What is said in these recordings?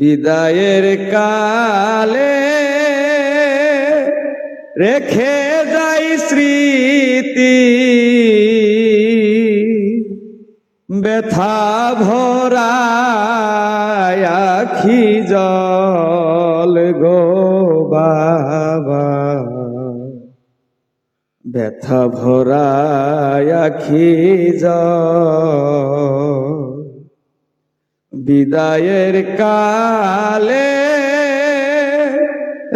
বিদায়ের কালে রেখে যাই স্মৃতি। ব্যথা ভরা আখি জল গো বাবা। ব্যথা ভরা আখি জল বিদায়ের কালে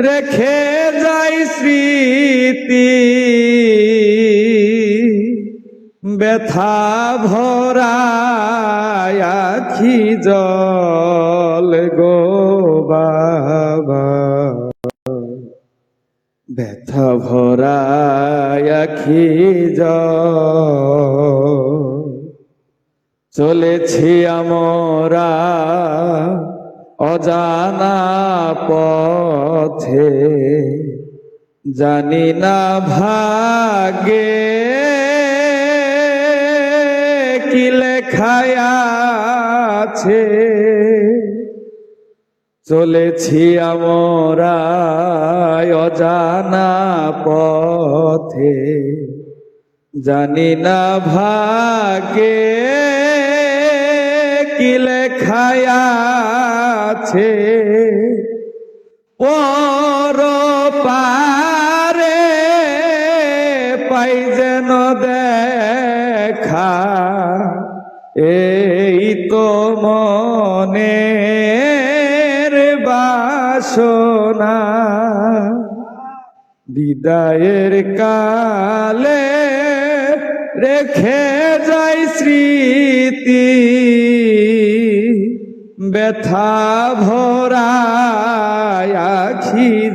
রেখে যাই স্মৃতি। ব্যথা ভরা আখি জল গো বাবা। ব্যথা ভরা আখি জল চলেছি আমরা অজানা পথে। জানি না ভাগে কি লেখায় আছে। চলেছি আমরা অজানা পথে। জানি না ভাগে কি লেখায় আছে পর পারে পাই যেন দেখা। এই তো মনের বাসনা। বিদায়ের কালে রেখে যাই স্মৃতি। ব্যথা ভরা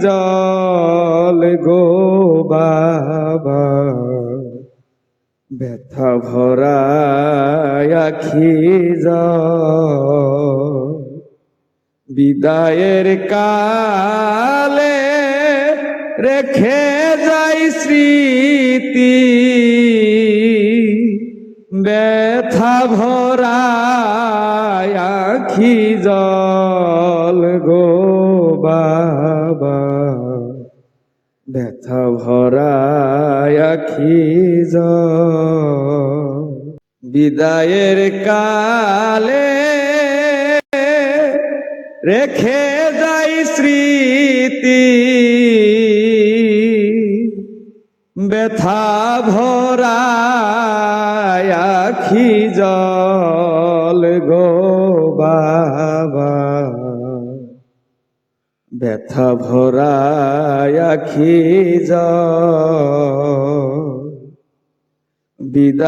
জল গো বাবা। ব্যথা ভরা আখি জল। বিদায়ের কালে রেখে যাই স্মৃতি। ব্যথা ভরা আখি জল গো বাবা। ব্যথা ভরা আখি জল। বিদায়ের কালে রেখে যাই স্মৃতি। ব্যথা ভরা আখি জল গো বাবা। ব্যথা ভরা আখি জল। বিদায়।